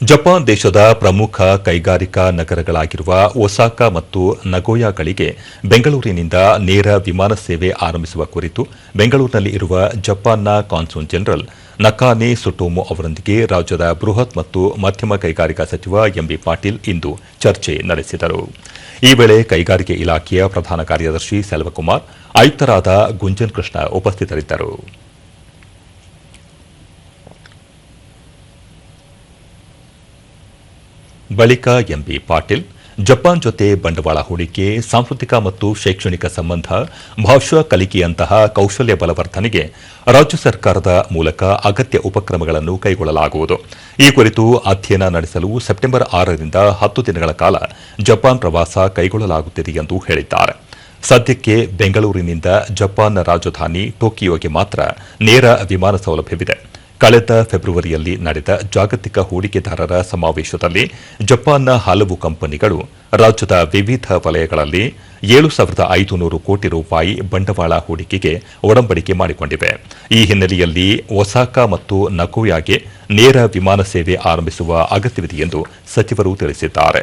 Japan ದೇಶದ ಪ್ರಮುಖ ಕೈಗಾರಿಕಾ ನಗರಗಳಾಗಿರುವ ಒಸಾಕ ಮತ್ತು ನಗೋಯಾಗಳಿಗೆ ಬೆಂಗಳೂರಿನಿಂದ ನೇರ ವಿಮಾನ ಸೇವೆ ಆರಂಭಿಸುವ ಕುರಿತು ಬೆಂಗಳೂರಿನಲ್ಲಿ ಇರುವ ಜಪಾನ್ನ ಕಾನ್ಸುಲ್ ಜನರಲ್ ನಕಾನೆ ಸುಟೋಮೊ ಅವರೊಂದಿಗೆ ರಾಜ್ಯದ ಬೃಹತ್ ಮತ್ತು ಮಧ್ಯಮ ಕೈಗಾರಿಕಾ ಸಚಿವ ಎಂಬಿ ಪಾಟೀಲ್ ಇಂದು ಚರ್ಚೆ ನಡೆಸಿದರು. ಈ ವೇಳೆ ಕೈಗಾರಿಕೆ ಇಲಾಖೆಯ ಪ್ರಧಾನ ಕಾರ್ಯದರ್ಶಿ ಸೆಲ್ವಕುಮಾರ್, ಆಯುಕ್ತರಾದ ಗುಂಜನ್ ಕೃಷ್ಣ ಉಪಸ್ಥಿತರಿದ್ದರು. ಬಳಿಕ ಎಂಬಿ ಪಾಟೀಲ್, ಜಪಾನ್ ಜೊತೆ ಬಂಡವಾಳ ಹೂಡಿಕೆ, ಸಾಂಸ್ಕೃತಿಕ ಮತ್ತು ಶೈಕ್ಷಣಿಕ ಸಂಬಂಧ, ಭಾಷಾ ಕಲಿಕೆಯಂತಹ ಕೌಶಲ್ಯ ಬಲವರ್ಧನೆಗೆ ರಾಜ್ಯ ಸರ್ಕಾರದ ಮೂಲಕ ಅಗತ್ಯ ಉಪಕ್ರಮಗಳನ್ನು ಕೈಗೊಳ್ಳಲಾಗುವುದು. ಈ ಕುರಿತು ಅಧ್ಯಯನ ನಡೆಸಲು ಸೆಪ್ಟೆಂಬರ್ ಆರರಿಂದ ಹತ್ತು ದಿನಗಳ ಕಾಲ ಜಪಾನ್ ಪ್ರವಾಸ ಕೈಗೊಳ್ಳಲಾಗುತ್ತಿದೆ ಎಂದು ಹೇಳಿದ್ದಾರೆ. ಸದ್ಯಕ್ಕೆ ಬೆಂಗಳೂರಿನಿಂದ ಜಪಾನ್ ರಾಜಧಾನಿ ಟೋಕಿಯೋಗೆ ಮಾತ್ರ ನೇರ ವಿಮಾನ ಸೌಲಭ್ಯವಿದೆ. ಕಳೆದ ಫೆಬ್ರವರಿಯಲ್ಲಿ ನಡೆದ ಜಾಗತಿಕ ಹೂಡಿಕೆದಾರರ ಸಮಾವೇಶದಲ್ಲಿ ಜಪಾನ್ನ ಹಲವು ಕಂಪನಿಗಳು ರಾಜ್ಯದ ವಿವಿಧ ವಲಯಗಳಲ್ಲಿ ಏಳು ಸಾವಿರದ ಐದುನೂರು ಕೋಟಿ ರೂಪಾಯಿ ಬಂಡವಾಳ ಹೂಡಿಕೆಗೆ ಒಡಂಬಡಿಕೆ ಮಾಡಿಕೊಂಡಿವೆ. ಈ ಹಿನ್ನೆಲೆಯಲ್ಲಿ ಒಸಾಕ ಮತ್ತು ನಕೋಯಾಗೆ ನೇರ ವಿಮಾನ ಸೇವೆ ಆರಂಭಿಸುವ ಅಗತ್ಯವಿದೆ ಎಂದು ಸಚಿವರು ತಿಳಿಸಿದ್ದಾರೆ.